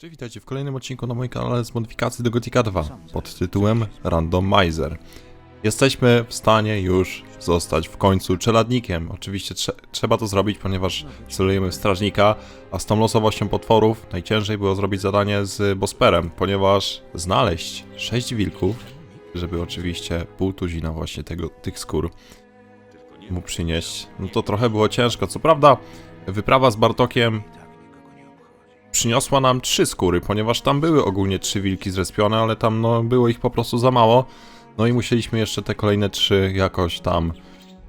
Cześć, witajcie w kolejnym odcinku na moim kanale z modyfikacji do Gothica 2 pod tytułem Randomizer. Jesteśmy w stanie już zostać w końcu czeladnikiem. Oczywiście trze trzeba to zrobić, ponieważ celujemy strażnika, a z tą losowością potworów najciężej było zrobić zadanie z Bosperem, ponieważ znaleźć 6 wilków, żeby oczywiście pół tuzina właśnie tego, tych skór mu przynieść, no to trochę było ciężko. Co prawda, wyprawa z Bartokiem przyniosła nam trzy skóry, ponieważ tam były ogólnie trzy wilki zrespione, ale tam no, było ich po prostu za mało. No i musieliśmy jeszcze te kolejne trzy jakoś tam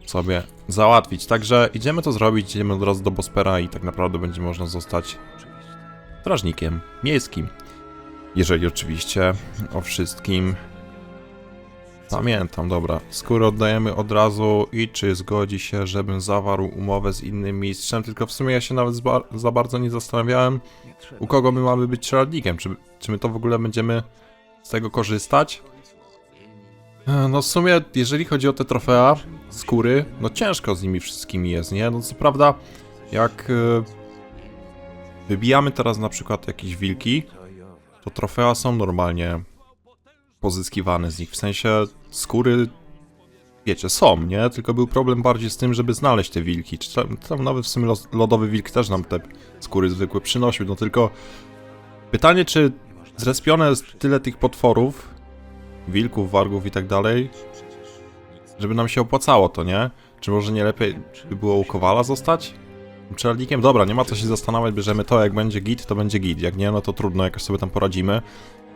sobie załatwić. Także idziemy to zrobić, idziemy od razu do Bospera i tak naprawdę będzie można zostać strażnikiem miejskim. Jeżeli oczywiście o wszystkim pamiętam, dobra. Skóry oddajemy od razu i czy zgodzi się, żebym zawarł umowę z innym mistrzem, tylko w sumie ja się nawet za bardzo nie zastanawiałem, u kogo my mamy być czeladnikiem? Czy, czy my to w ogóle będziemy z tego korzystać? E, No w sumie, jeżeli chodzi o te trofea, skóry, no ciężko z nimi wszystkimi jest, nie? No co prawda, jak e, wybijamy teraz na przykład jakieś wilki, to trofea są normalnie pozyskiwane z nich, w sensie skóry, wiecie, są, nie? Tylko był problem bardziej z tym, żeby znaleźć te wilki. Czy tam, tam nawet w sumie lodowy wilk też nam te skóry zwykłe przynosił, no tylko pytanie, czy zrespione jest tyle tych potworów, wilków, wargów i tak dalej, żeby nam się opłacało to, nie? Czy może nie lepiej by było u Kowala zostać? Czeladnikiem? Dobra, nie ma co się zastanawiać, bierzemy to, jak będzie git, to będzie git, jak nie, no to trudno, jakoś sobie tam poradzimy.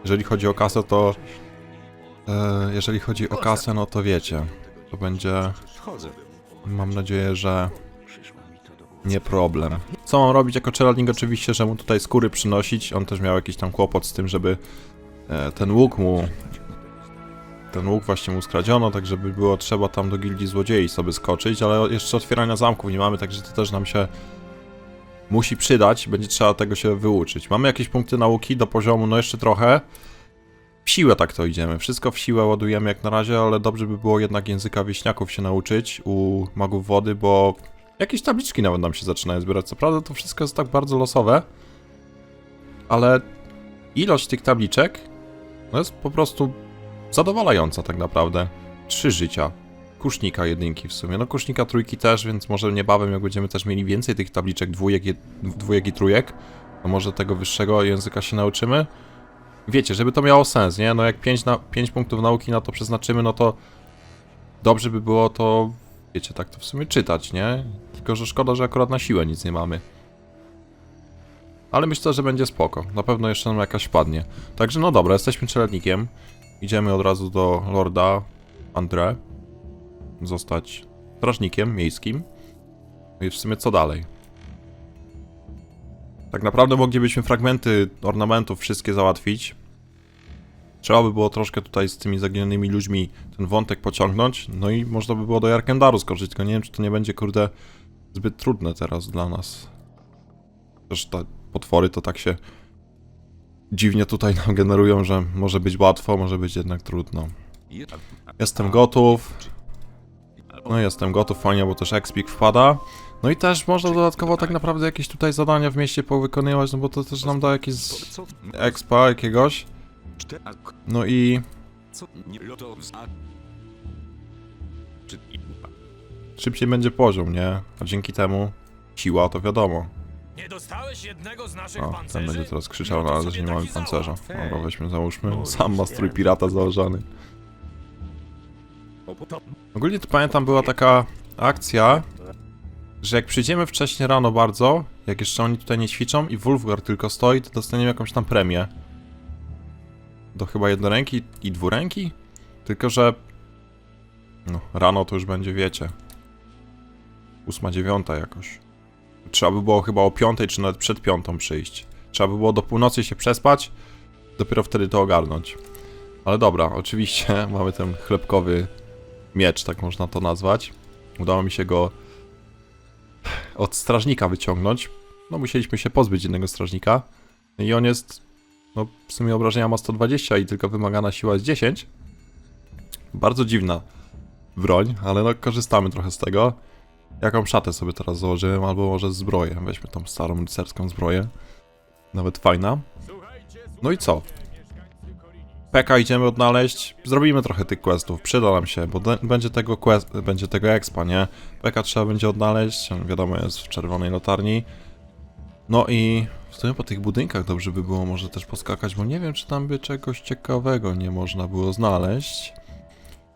Jeżeli chodzi o kasę, to... E, jeżeli chodzi o kasę, no to wiecie, to będzie... Mam nadzieję, że nie problem. Co mam robić jako czeladnik? Oczywiście, że mu tutaj skóry przynosić. On też miał jakiś tam kłopot z tym, żeby e, ten łuk mu... Ten łuk właśnie mu skradziono, tak żeby było trzeba tam do gildii złodziei sobie skoczyć, ale jeszcze otwierania zamków nie mamy, także to też nam się musi przydać. Będzie trzeba tego się wyuczyć. Mamy jakieś punkty nauki do poziomu, no jeszcze trochę. W siłę tak to idziemy. Wszystko w siłę ładujemy jak na razie, ale dobrze by było jednak języka wieśniaków się nauczyć u magów wody, bo Jakieś tabliczki nawet nam się zaczynają zbierać. Co prawda to wszystko jest tak bardzo losowe, ale ilość tych tabliczek no jest po prostu zadowalająca tak naprawdę. Trzy życia. Kusznika jedynki w sumie. No kusznika trójki też, więc może niebawem jak będziemy też mieli więcej tych tabliczek dwójek, dwójek i trójek, to może tego wyższego języka się nauczymy. Wiecie, żeby to miało sens, nie? No jak 5 na, pięć punktów nauki na to przeznaczymy, no to dobrze by było to wiecie, tak to w sumie czytać, nie? Tylko, że szkoda, że akurat na siłę nic nie mamy. Ale myślę, że będzie spoko. Na pewno jeszcze nam jakaś wpadnie. Także no dobra, jesteśmy czeladnikiem. Idziemy od razu do Lorda André. Zostać strażnikiem miejskim. No i w sumie co dalej? Tak naprawdę moglibyśmy fragmenty ornamentów wszystkie załatwić. Trzeba by było troszkę tutaj z tymi zaginionymi ludźmi ten wątek pociągnąć, no i można by było do Jarkendaru skoczyć, tylko nie wiem, czy to nie będzie, kurde, zbyt trudne teraz dla nas. Też te potwory to tak się dziwnie tutaj nam generują, że może być łatwo, może być jednak trudno. Jestem gotów. No jestem gotów, fajnie, bo też Expik wpada. No i też można dodatkowo tak naprawdę jakieś tutaj zadania w mieście powykonywać, no bo to też nam da jakieś expa jakiegoś. No i szybciej będzie poziom, nie? A dzięki temu siła to wiadomo. Nie dostałeś jednego z naszych O, ten będzie teraz krzyczał, No no, ale że nie mamy pancerza. Dobra, weźmy, załóżmy. Sam ma strój pirata założony. Ogólnie to pamiętam, była taka akcja, że jak przyjdziemy wcześniej rano bardzo, jak jeszcze oni tutaj nie ćwiczą i Wolfgar tylko stoi, to dostaniemy jakąś tam premię. Do chyba jednoręki i dwuręki? Tylko, że no, rano to już będzie, wiecie, ósma, dziewiąta jakoś. Trzeba by było chyba o piątej, czy nawet przed piątą przyjść. Trzeba by było do północy się przespać, dopiero wtedy to ogarnąć. Ale dobra, oczywiście mamy ten chlebkowy miecz, tak można to nazwać. Udało mi się go od strażnika wyciągnąć. No musieliśmy się pozbyć jednego strażnika. I on jest, no w sumie obrażenia ma 120 i tylko wymagana siła jest 10. Bardzo dziwna broń, ale no korzystamy trochę z tego. Jaką szatę sobie teraz założyłem, albo może zbroję. Weźmy tą starą rycerską zbroję. Nawet fajna. No i co? Peka idziemy odnaleźć, zrobimy trochę tych questów, przyda nam się, bo będzie tego quest, będzie tego expa, nie? Peka trzeba będzie odnaleźć, wiadomo jest w czerwonej latarni. No i w sumie po tych budynkach dobrze by było może też poskakać, bo nie wiem czy tam by czegoś ciekawego nie można było znaleźć.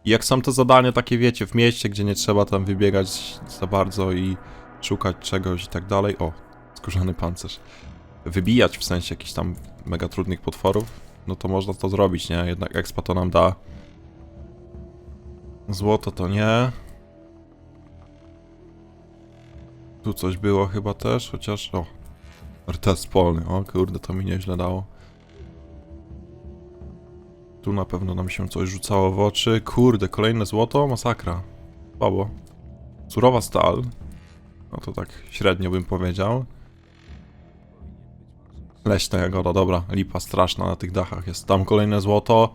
I jak są te zadania takie wiecie, w mieście, gdzie nie trzeba tam wybiegać za bardzo i szukać czegoś i tak dalej. O, skórzany pancerz. Wybijać w sensie jakichś tam mega trudnych potworów, no to można to zrobić, nie? Jednak expa to nam da. Złoto to nie. Tu coś było chyba też, chociaż... O, RTS polny, o kurde, to mi nieźle dało. Tu na pewno nam się coś rzucało w oczy. Kurde, kolejne złoto? Masakra. Słabo. Surowa stal. No to tak średnio bym powiedział. Leśna jagoda, dobra. Lipa straszna na tych dachach jest. Tam kolejne złoto.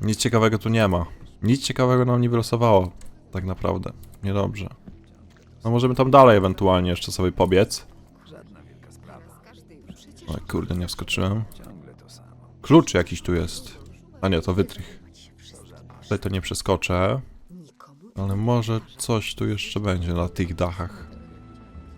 Nic ciekawego tu nie ma. Nic ciekawego nam nie wylosowało. Tak naprawdę. Niedobrze. No możemy tam dalej ewentualnie jeszcze sobie pobiec. O kurde, nie wskoczyłem. Klucz jakiś tu jest. A nie, to wytrych. Tutaj to nie przeskoczę. Ale może coś tu jeszcze będzie na tych dachach.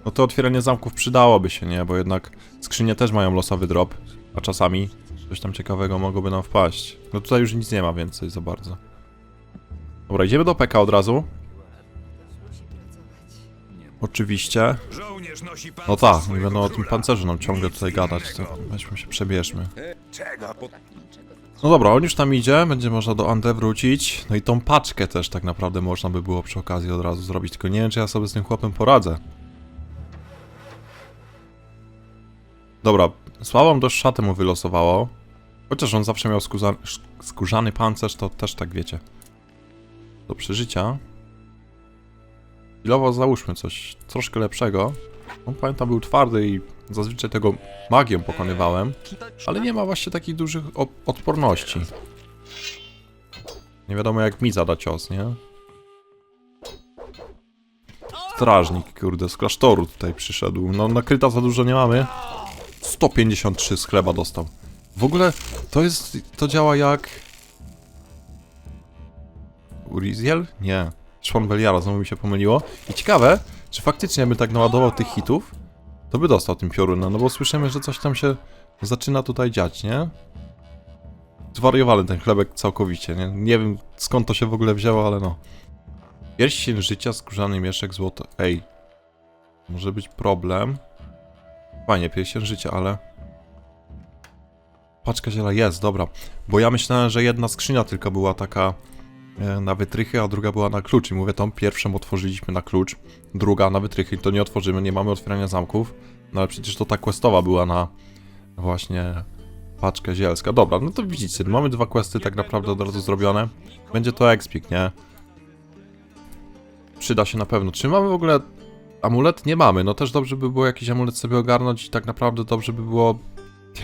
No to otwieranie zamków przydałoby się, nie? Bo jednak skrzynie też mają losowy drop, a czasami coś tam ciekawego mogłoby nam wpaść. No tutaj już nic nie ma więcej za bardzo. Dobra, idziemy do PK od razu. Oczywiście. No tak, nie będą o tym pancerzu nam ciągle tutaj gadać, to weźmy się przebierzmy. Po... No dobra, on już tam idzie, będzie można do Ande wrócić. No i tą paczkę też tak naprawdę można by było przy okazji od razu zrobić, tylko nie wiem, czy ja sobie z tym chłopem poradzę. Dobra, słabą dość szatę mu wylosowało. Chociaż on zawsze miał skórza, sz- skórzany pancerz, to też tak wiecie. Do przeżycia. Chwilowo załóżmy coś troszkę lepszego. On pamiętam był twardy i zazwyczaj tego magią pokonywałem. Ale nie ma właśnie takich dużych odporności. Nie wiadomo jak mi zada cios, nie? Strażnik, kurde, z klasztoru tutaj przyszedł. No nakryta za dużo nie mamy. 153 z chleba dostał. W ogóle to jest, to działa jak... Uriziel? Nie. Szpon Beliara, znowu mi się pomyliło. I ciekawe, czy faktycznie by tak naładował tych hitów, to by dostał tym piorunem, no bo słyszymy, że coś tam się zaczyna tutaj dziać, nie? Zwariowany ten chlebek całkowicie, nie? Nie wiem skąd to się w ogóle wzięło, ale no. Pierścień życia, skórzany mieszek, złoto. Ej. Może być problem. Fajnie, pierścień życia, ale... Paczka ziela jest, dobra. Bo ja myślałem, że jedna skrzynia tylko była taka e, na wytrychy, a druga była na klucz. I mówię, tą pierwszą otworzyliśmy na klucz, druga na wytrychy, to nie otworzymy, nie mamy otwierania zamków. No ale przecież to ta questowa była na właśnie paczkę zielska. Dobra, no to widzicie, mamy dwa questy tak naprawdę od razu zrobione. Będzie to expik, nie? Przyda się na pewno. Czy mamy w ogóle amulet? Nie mamy. No też dobrze by było jakiś amulet sobie ogarnąć i tak naprawdę dobrze by było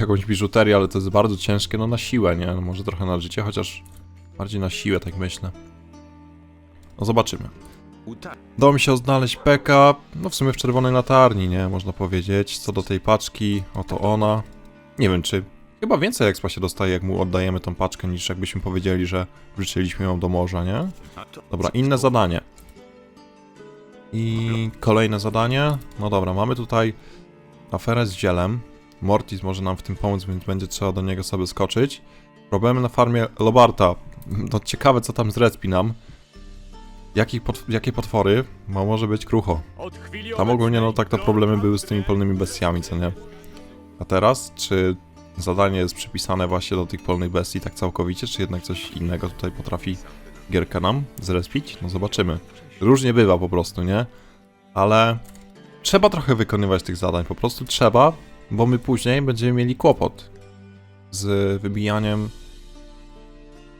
jakąś biżuterię, ale to jest bardzo ciężkie, no na siłę, nie? No może trochę na życie, chociaż bardziej na siłę, tak myślę. No zobaczymy. Uta... Dało mi się znaleźć PK, no w sumie w czerwonej latarni, nie? Można powiedzieć. Co do tej paczki, oto ona. Nie wiem, czy... Chyba więcej expa się dostaje, jak mu oddajemy tą paczkę, niż jakbyśmy powiedzieli, że wrzuciliśmy ją do morza, nie? Dobra, inne zadanie. I kolejne zadanie. No dobra, mamy tutaj aferę z zielem. Mortis może nam w tym pomóc, więc będzie trzeba do niego sobie skoczyć. Problemy na farmie Lobarta. No ciekawe, co tam zrespi nam. Jakich jakie potwory? No może być krucho. Tam ogólnie no tak to problemy były z tymi polnymi bestiami, co nie? A teraz, czy zadanie jest przypisane właśnie do tych polnych bestii tak całkowicie, czy jednak coś innego tutaj potrafi gierka nam zrespić? No zobaczymy. Różnie bywa po prostu, nie? Ale trzeba trochę wykonywać tych zadań, po prostu trzeba, bo my później będziemy mieli kłopot z wybijaniem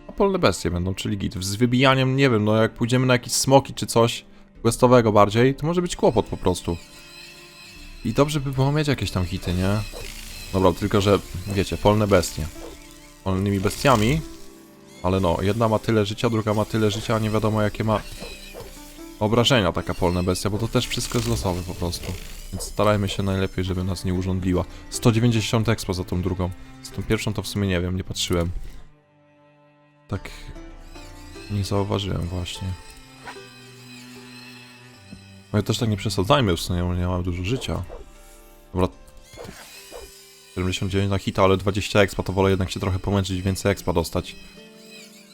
a polne bestie będą, czyli git. Z wybijaniem, nie wiem, no jak pójdziemy na jakieś smoki czy coś questowego bardziej, to może być kłopot po prostu. I dobrze by było mieć jakieś tam hity, nie? Dobra, tylko że, wiecie, polne bestie. Polnymi bestiami, ale no, jedna ma tyle życia, druga ma tyle życia, a nie wiadomo jakie ma obrażenia taka polna bestia, bo to też wszystko jest losowe po prostu. Więc starajmy się najlepiej, żeby nas nie urządliła. 190 expo za tą drugą. Z tą pierwszą to w sumie nie wiem, nie patrzyłem. Tak nie zauważyłem właśnie. No i też tak nie przesadzajmy, w sumie nie mam dużo życia. Dobra. 79 na hita, ale 20 expa, to wolę jednak się trochę pomęczyć więcej expa dostać.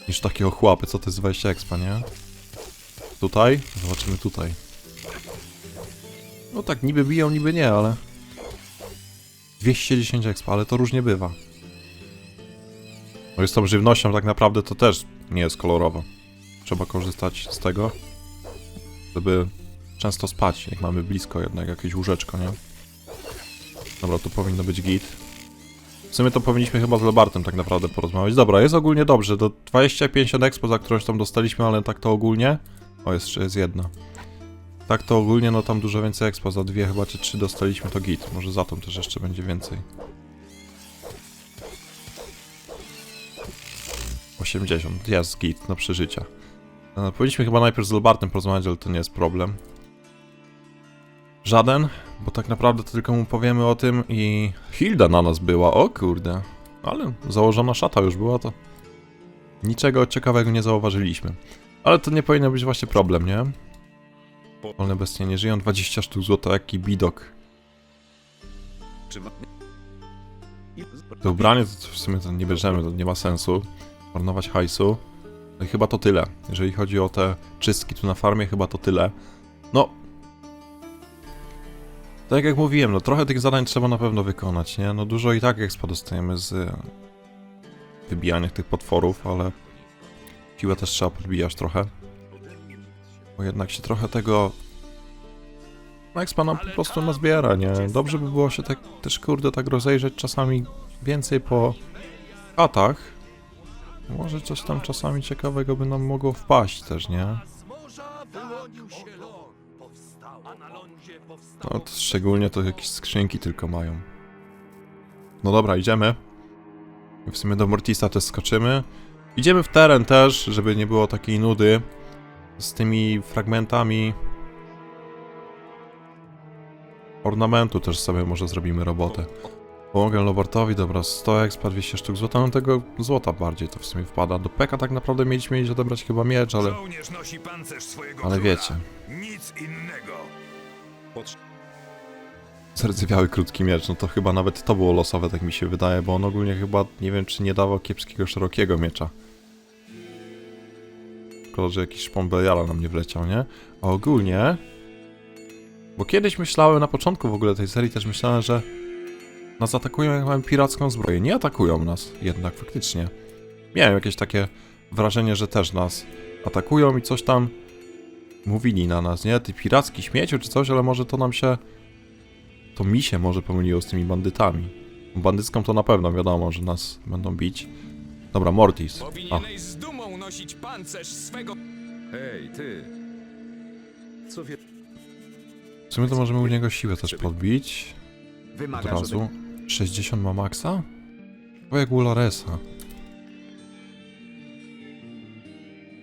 Niż takiego chłapy, co to jest 20 expa, nie? Tutaj? Zobaczymy tutaj. No tak, niby biją, niby nie, ale... 210 expa, ale to różnie bywa. No i z tą żywnością tak naprawdę to też nie jest kolorowo. Trzeba korzystać z tego, żeby często spać, jak mamy blisko jednak jakieś łóżeczko, nie? Dobra, tu powinno być git. W sumie to powinniśmy chyba z Lebartem tak naprawdę porozmawiać. Dobra, jest ogólnie dobrze. Do 25 od expo, za którąś tam dostaliśmy, ale tak to ogólnie... O, jeszcze jest jedna. Tak to ogólnie, no tam dużo więcej expo. Za dwie chyba czy trzy dostaliśmy to git. Może za tą też jeszcze będzie więcej. 80, jest git na przeżycia. E, Powinniśmy chyba najpierw z Lebartem porozmawiać, ale to nie jest problem. Żaden, bo tak naprawdę to tylko mu powiemy o tym i Hilda na nas była, o kurde. Ale założona szata już była, to niczego ciekawego nie zauważyliśmy. Ale to nie powinno być właśnie problem, nie? Wolne bestie nie żyją, 20 sztuk złota, jaki bidok. To ubranie to w sumie to nie bierzemy, to nie ma sensu. Marnować hajsu. No i chyba to tyle. Jeżeli chodzi o te czystki tu na farmie, chyba to tyle. No. Tak jak mówiłem, no trochę tych zadań trzeba na pewno wykonać, nie? No dużo i tak expa dostajemy z e, wybijania tych potworów, ale siłę też trzeba podbijać trochę. Bo jednak się trochę tego... No expa po prostu nazbiera, nie? Dobrze by było się tak też kurde tak rozejrzeć czasami więcej po atach. Może coś tam czasami ciekawego by nam mogło wpaść też, nie? No, to szczególnie to jakieś skrzynki tylko mają. No dobra, idziemy. W sumie do Mortisa też skoczymy. Idziemy w teren też, żeby nie było takiej nudy z tymi fragmentami ornamentu też sobie może zrobimy robotę. Pomogę Lobartowi, dobra, 100 expa, 200 sztuk złota, no tego złota bardziej to w sumie wpada. Do Peka tak naprawdę mieliśmy iść odebrać chyba miecz, ale, ale wiecie. Nic innego. Zardzewiały krótki miecz, no to chyba nawet to było losowe, tak mi się wydaje, bo on ogólnie chyba, nie wiem czy nie dawał kiepskiego, szerokiego miecza. Że jakiś szpon Beliala nam nie wleciał, nie? A ogólnie... Bo kiedyś myślałem, na początku w ogóle tej serii też myślałem, że nas atakują jak mamy piracką zbroję. Nie atakują nas jednak, faktycznie. Miałem jakieś takie wrażenie, że też nas atakują i coś tam mówili na nas, nie? Ty piracki śmieciu czy coś, ale może to nam się to mi się może pomyliło z tymi bandytami. Bandycką to na pewno wiadomo, że nas będą bić. Dobra, Mortis. A, nosić pancerz swego Hej, ty! Co wie... w sumie to możemy u niego siłę też podbić. Od Wymaga, razu. 60 ma maksa? O jak u Laresa.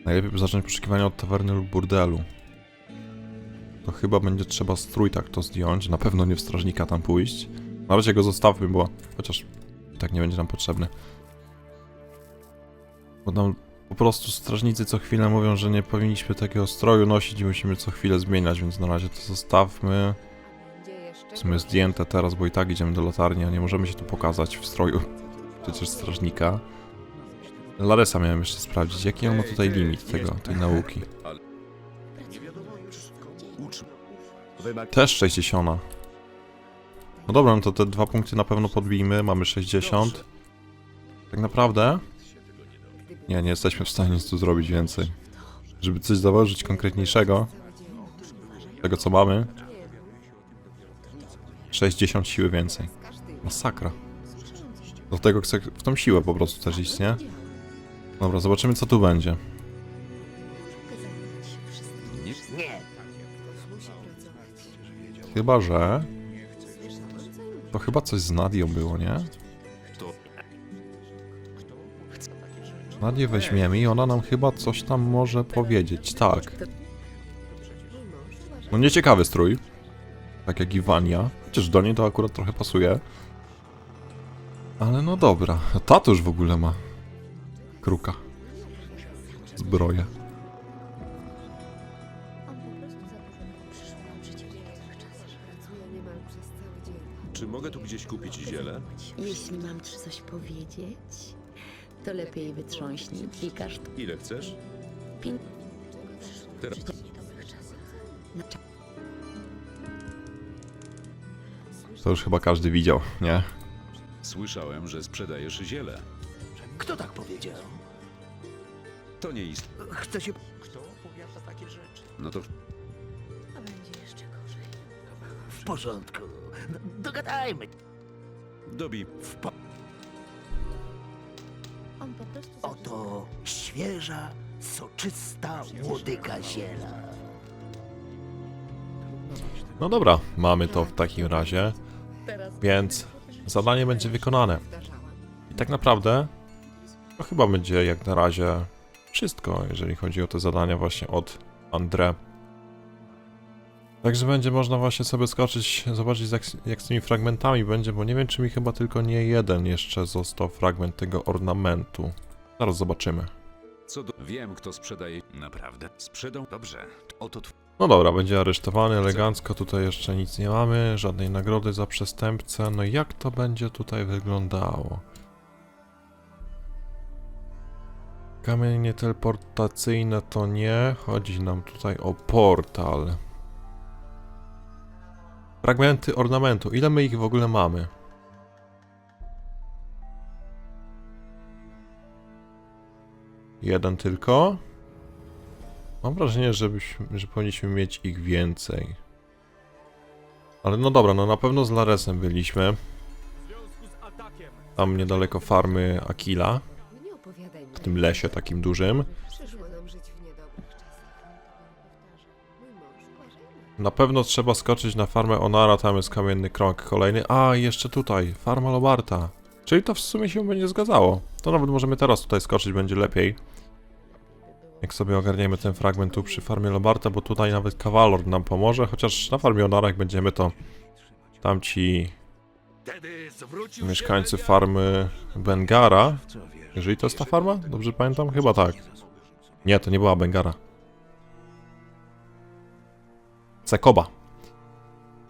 Najlepiej by zacząć poszukiwania od tawerny lub burdelu. To chyba będzie trzeba strój tak to zdjąć. Na pewno nie w strażnika tam pójść. Na razie go zostawmy, bo chociaż i tak nie będzie nam potrzebny. Bo tam po prostu strażnicy co chwilę mówią, że nie powinniśmy takiego stroju nosić i musimy co chwilę zmieniać, więc na razie to zostawmy. W zdjęte teraz, bo i tak idziemy do latarni, a nie możemy się tu pokazać w stroju przecież strażnika. Laresa miałem jeszcze sprawdzić, jaki on ma tutaj limit tego, tej nauki. Też 60. No dobra, no to te dwa punkty na pewno podbijmy, mamy 60. Tak naprawdę... Nie, nie jesteśmy w stanie nic tu zrobić więcej. Żeby coś założyć konkretniejszego, tego co mamy, 60 siły więcej. Masakra. Do tego chcę w tą siłę po prostu też iść, nie? Dobra, zobaczymy co tu będzie. Chyba, że... To chyba coś z Nadią było, nie? Nadię weźmiemy i ona nam chyba coś tam może powiedzieć, tak. No nieciekawy strój. Tak jak Iwania. Chociaż do niej to akurat trochę pasuje. Ale no dobra. A Tatuś w ogóle ma. Kruka. Zbroję. Czy mogę tu gdzieś kupić ziele? Jeśli mam ci coś powiedzieć, to lepiej wytrząśnij kilka sztuk. Ile chcesz? Pięć. Teraz. To już chyba każdy widział, nie? Słyszałem, że sprzedajesz ziele. Kto tak powiedział? To nie ist. Chce się... Kto opowiada takie rzeczy? No to A będzie jeszcze gorzej. W porządku. D- Dogadajmy. dobi. W po... Oto świeża, soczysta łodyga ziela. No dobra, mamy to w takim razie. Więc zadanie będzie wykonane. I tak naprawdę to chyba będzie jak na razie wszystko, jeżeli chodzi o te zadania właśnie od Andre. Także będzie można właśnie sobie skoczyć, zobaczyć jak, jak z tymi fragmentami będzie, bo nie wiem czy mi chyba tylko nie jeden jeszcze został fragment tego ornamentu. Zaraz zobaczymy. Co do... Wiem, kto sprzedaje. Naprawdę. Sprzedał? Dobrze. Oto tw... No dobra, będzie aresztowany elegancko, tutaj jeszcze nic nie mamy, żadnej nagrody za przestępcę. No jak to będzie tutaj wyglądało? Kamienie teleportacyjne to nie, chodzi nam tutaj o portal. Fragmenty ornamentu, ile my ich w ogóle mamy? Jeden tylko? Mam wrażenie, żebyśmy, że powinniśmy mieć ich więcej. Ale no dobra, no na pewno z Laresem byliśmy. Tam niedaleko farmy Akila, w tym lesie takim dużym. Na pewno trzeba skoczyć na farmę Onara, tam jest kamienny krąg kolejny. A, jeszcze tutaj, farma Lobarta. Czyli to w sumie się będzie zgadzało. To nawet możemy teraz tutaj skoczyć, będzie lepiej. Jak sobie ogarniemy ten fragment tu przy farmie Lobarta, bo tutaj nawet Kawalor nam pomoże, chociaż na farmie Onara jak będziemy to tamci mieszkańcy farmy Bengara, jeżeli to jest ta farma, dobrze pamiętam? Chyba tak. Nie, to nie była Bengara. Sekoba.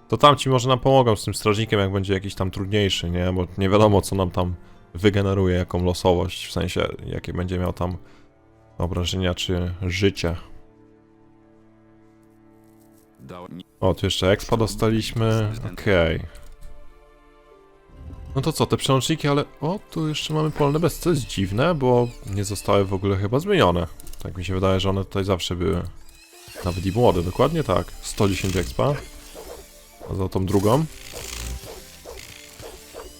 To tamci może nam pomogą z tym strażnikiem, jak będzie jakiś tam trudniejszy, nie? Bo nie wiadomo, co nam tam wygeneruje, jaką losowość, w sensie, jakie będzie miał tam obrażenia czy życie. Dał... O, tu jeszcze expa dostaliśmy. Okej. No to co, te przełączniki, ale... O, tu jeszcze mamy polne bez, co jest dziwne, bo nie zostały w ogóle chyba zmienione. Tak mi się wydaje, że one tutaj zawsze były. Nawet i młode, dokładnie tak. 110 expa. A za tą drugą?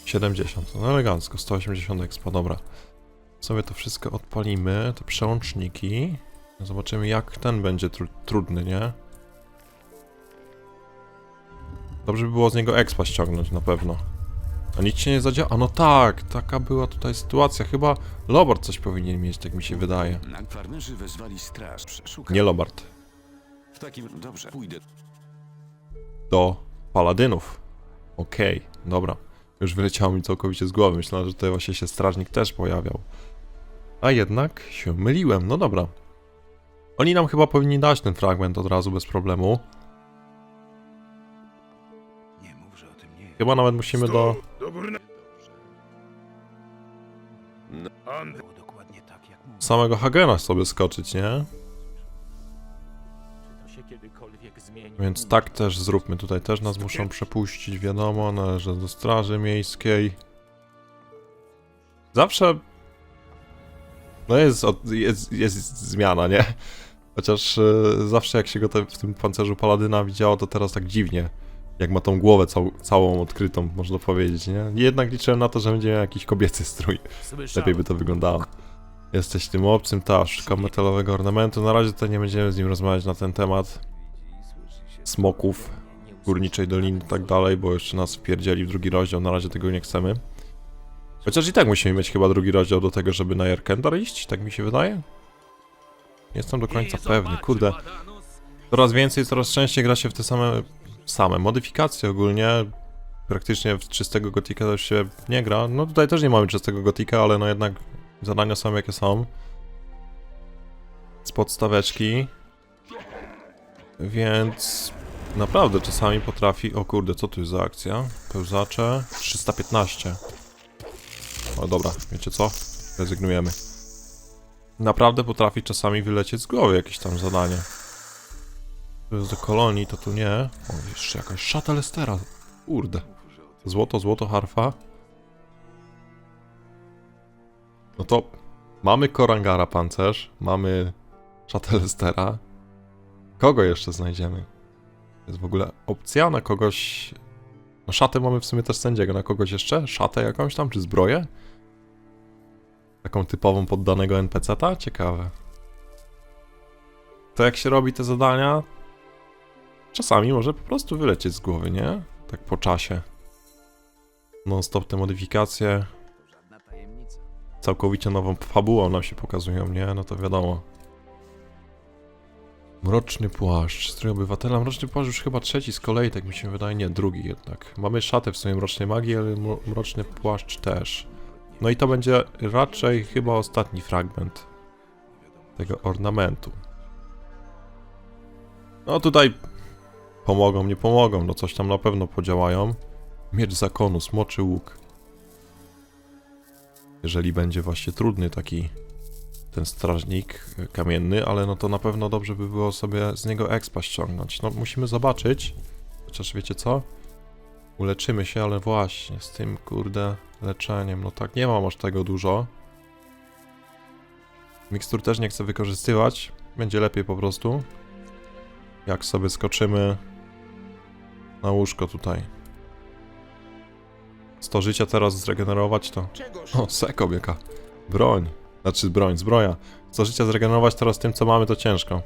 70, no elegancko, 180 expa, dobra. Sobie to wszystko odpalimy, te przełączniki. Zobaczymy jak ten będzie tru trudny, nie? Dobrze by było z niego expa ściągnąć, na pewno. A nic się nie zadziała? A no tak, taka była tutaj sytuacja. Chyba Lobart coś powinien mieć, tak mi się wydaje. Wezwali straż. Nie Lobart. W takim... Dobrze, pójdę. Do paladynów. Okej, dobra. Już wyleciało mi całkowicie z głowy. Myślałem, że tutaj właśnie się strażnik też pojawiał. A jednak się myliłem. No dobra. Oni nam chyba powinni dać ten fragment od razu bez problemu. Nie mów, że o tym nie Chyba nawet musimy do Było dokładnie tak, samego Hagena sobie skoczyć, nie? To się kiedykolwiek zmieni. Więc tak też zróbmy. Tutaj też nas muszą przepuścić, wiadomo, należy do straży miejskiej. Zawsze... No jest, jest, jest zmiana, nie? Chociaż e, zawsze jak się go te, w tym pancerzu paladyna widziało, to teraz tak dziwnie. Jak ma tą głowę cał, całą odkrytą, można powiedzieć, nie? Jednak liczyłem na to, że będzie miał jakiś kobiecy strój. Lepiej by to wyglądało. Jesteś tym obcym, ta, szukam metalowego ornamentu. Na razie to nie będziemy z nim rozmawiać na ten temat. Smoków, górniczej doliny i tak dalej, bo jeszcze nas wpierdzieli w drugi rozdział, na razie tego nie chcemy. Chociaż i tak musimy mieć chyba drugi rozdział do tego, żeby na Jerkendar iść, tak mi się wydaje? Nie jestem do końca pewny, kurde. Coraz więcej, coraz częściej gra się w te same, same modyfikacje ogólnie. Praktycznie w czystego gotika też się nie gra. No tutaj też nie mamy czystego gotika, ale no jednak zadania są jakie są. Z podstaweczki. Więc naprawdę czasami potrafi... O kurde, co tu jest za akcja? Pełzacze 315. O dobra, wiecie co? Rezygnujemy. Naprawdę potrafi czasami wylecieć z głowy jakieś tam zadanie. To jest do kolonii, to tu nie. O, jeszcze jakaś szata Lestera. Kurde. Złoto, złoto, harfa. No to mamy Korangara pancerz, mamy szatę Lestera. Kogo jeszcze znajdziemy? Jest w ogóle opcja na kogoś... No szatę mamy w sumie też sędziego. Na kogoś jeszcze? Szatę jakąś tam, czy zbroję? Taką typową poddanego NPC-ta? Ciekawe. To jak się robi te zadania, czasami może po prostu wylecieć z głowy, nie? Tak po czasie. Non-stop te modyfikacje. Całkowicie nową fabułą nam się pokazują, nie? No to wiadomo. Mroczny płaszcz, strój obywatela. Mroczny płaszcz już chyba trzeci z kolei, tak mi się wydaje. Nie, drugi jednak. Mamy szatę w swojej mrocznej magii, ale mro- mroczny płaszcz też. No i to będzie raczej chyba ostatni fragment tego ornamentu. No tutaj pomogą, nie pomogą, no coś tam na pewno podziałają. Miecz zakonu, smoczy łuk. Jeżeli będzie właśnie trudny taki ten strażnik kamienny, ale no to na pewno dobrze by było sobie z niego expa ściągnąć. No musimy zobaczyć, chociaż wiecie co? Uleczymy się, ale właśnie z tym kurde leczeniem, no tak nie mam aż tego dużo. Mikstur też nie chcę wykorzystywać, będzie lepiej po prostu. Jak sobie skoczymy na łóżko tutaj. 100 życia teraz zregenerować to... O, seko jaka. Broń. Znaczy broń, zbroja. 100 życia zregenerować teraz tym co mamy to ciężko.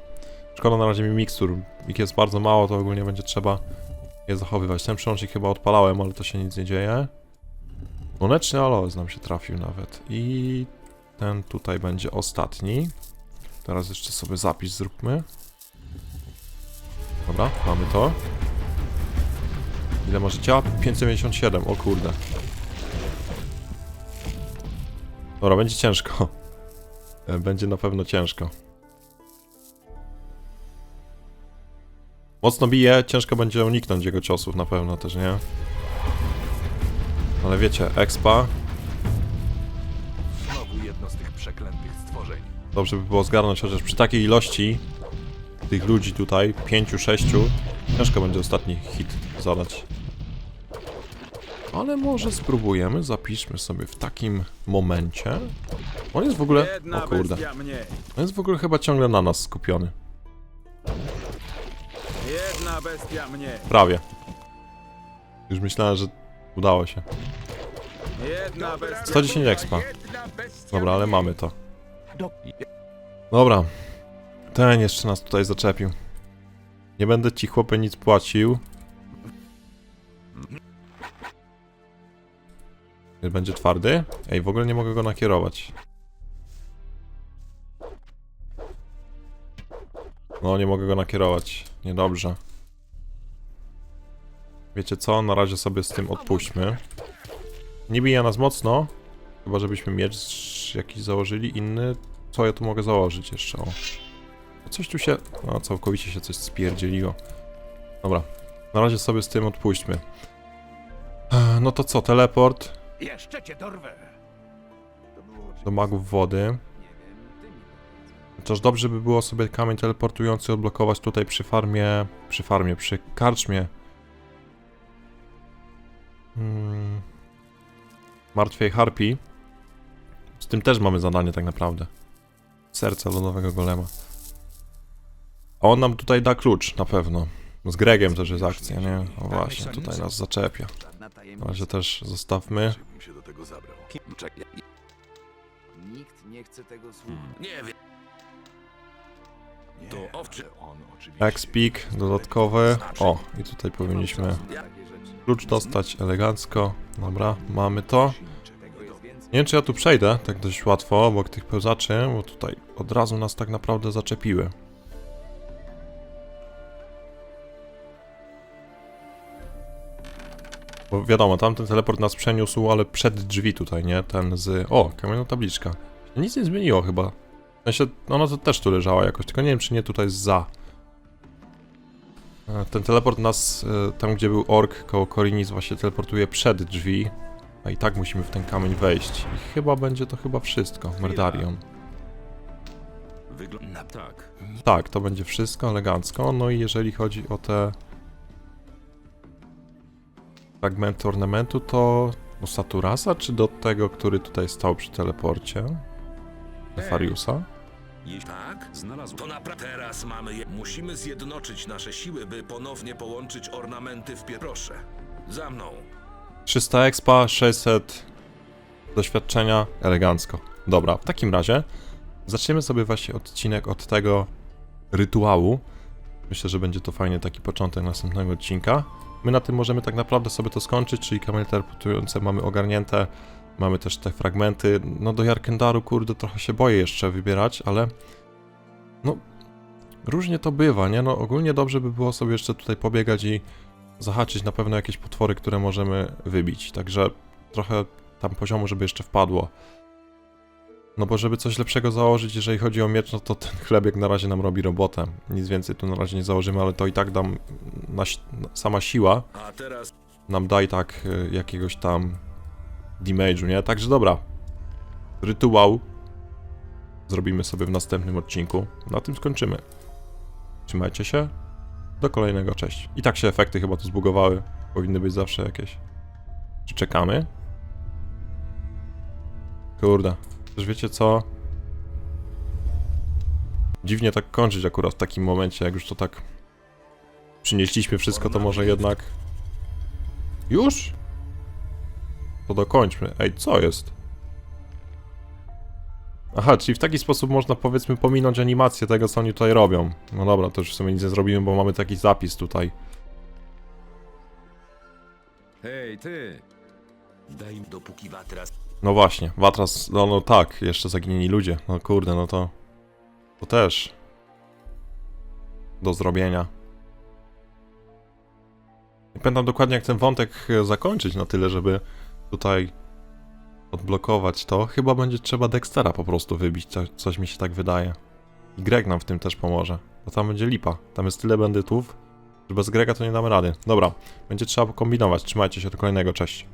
Szkoda na razie mi mikstur. Ich jest bardzo mało, to ogólnie będzie trzeba je zachowywać. Ten przełącznik chyba odpalałem, ale to się nic nie dzieje. Moneczny aloes nam się trafił nawet. I ten tutaj będzie ostatni. Teraz jeszcze sobie zapis zróbmy. Dobra, mamy to. Ile ma życia? 597, o kurde. Dobra, będzie ciężko. Będzie na pewno ciężko. Mocno bije, ciężko będzie uniknąć jego ciosów na pewno też, nie? Ale wiecie, expa, Znowu jedno z tych przeklętych stworzeń. dobrze by było zgarnąć chociaż przy takiej ilości tych ludzi tutaj, pięciu, sześciu, ciężko będzie ostatni hit zadać. Ale może spróbujemy, zapiszmy sobie w takim momencie. On jest w ogóle... O kurde. On jest w ogóle chyba ciągle na nas skupiony. Jedna bestia mniej. Prawie. Już myślałem, że udało się. Jedna bestia 110 expa. Dobra, ale mamy to. Dobra. Ten jeszcze nas tutaj zaczepił. Nie będę ci chłopie nic płacił. Będzie twardy? Ej, w ogóle nie mogę go nakierować. No, nie mogę go nakierować. Niedobrze. Wiecie co? Na razie sobie z tym odpuśćmy. Nie bije nas mocno. Chyba żebyśmy miecz jakiś założyli, inny. Co ja tu mogę założyć jeszcze? O. Coś tu się... No, całkowicie się coś spierdzieliło. Dobra. Na razie sobie z tym odpuśćmy. No to co, teleport Jeszcze cię dorwę! do magów wody. Chociaż dobrze by było sobie kamień teleportujący odblokować tutaj przy farmie... Przy farmie, przy karczmie. Hmm. Martwej harpii. Z tym też mamy zadanie tak naprawdę. Serce lodowego golema. A on nam tutaj da klucz, na pewno. Z Gregiem też jest akcja, nie? O właśnie, tutaj nas zaczepia. Na razie też zostawmy. Czekaj. Nikt nie chce tego słuchać. Nie wiem. To owczy. Expik dodatkowy. O, i tutaj powinniśmy. Klucz dostać elegancko. Dobra, mamy to. Nie wiem, czy ja tu przejdę tak dość łatwo obok tych pełzaczy, bo tutaj od razu nas tak naprawdę zaczepiły. Bo wiadomo, tamten teleport nas przeniósł, ale przed drzwi tutaj, nie? Ten z... O, kamienna tabliczka. Nic nie zmieniło chyba. W sensie, ona to też tu leżała jakoś, tylko nie wiem, czy nie tutaj za. E, Ten teleport nas, e, tam gdzie był ork koło Korinis, właśnie teleportuje przed drzwi. A i tak musimy w ten kamień wejść. I chyba będzie to chyba wszystko. Merdarion. Wygląda tak. Tak, to będzie wszystko elegancko. No i jeżeli chodzi o te fragmenty ornamentu, to do Saturasa, czy do tego, który tutaj stał przy teleporcie? Nefariusa? Jeśli tak, znalazł. To naprawdę teraz mamy je. Musimy zjednoczyć nasze siły, by ponownie połączyć ornamenty w pie... Proszę, za mną. 300 expa, 600 doświadczenia, elegancko. Dobra, w takim razie zaczniemy sobie właśnie odcinek od tego rytuału. Myślę, że będzie to fajnie taki początek następnego odcinka. My na tym możemy tak naprawdę sobie to skończyć, czyli kamienie teleportujące mamy ogarnięte. Mamy też te fragmenty. No do Jarkendaru, kurde, trochę się boję jeszcze wybierać, ale no różnie to bywa, nie? No ogólnie dobrze by było sobie jeszcze tutaj pobiegać i zahaczyć na pewno jakieś potwory, które możemy wybić. Także trochę tam poziomu, żeby jeszcze wpadło. No bo żeby coś lepszego założyć, jeżeli chodzi o miecz, no to ten chlebek na razie nam robi robotę. Nic więcej tu na razie nie założymy, ale to i tak dam na, sama siła A teraz nam da i tak y, jakiegoś tam damage'u, nie? Także dobra. Rytuał zrobimy sobie w następnym odcinku. Na tym skończymy. Trzymajcie się. Do kolejnego, cześć. I tak się efekty chyba tu zbugowały. Powinny być zawsze jakieś. Czy czekamy? Kurde. Też wiecie co? Dziwnie tak kończyć akurat w takim momencie, jak już to tak przynieśliśmy wszystko, to może jednak... Już? To dokończmy. Ej, co jest? Aha, czyli w taki sposób można powiedzmy pominąć animację tego, co oni tutaj robią. No dobra, to już w sumie nic nie zrobimy, bo mamy taki zapis tutaj. Hej, ty! daj im dopóki Watras No właśnie, Watras, no, no tak, jeszcze zaginieni ludzie. No kurde, no to... To też... Do zrobienia. Nie pamiętam dokładnie jak ten wątek e, zakończyć na tyle, żeby tutaj odblokować to. Chyba będzie trzeba Dextera po prostu wybić, co, coś mi się tak wydaje. I Greg nam w tym też pomoże, bo tam będzie lipa. Tam jest tyle bandytów, że bez Grega to nie damy rady. Dobra, będzie trzeba kombinować. Trzymajcie się do kolejnego, cześć.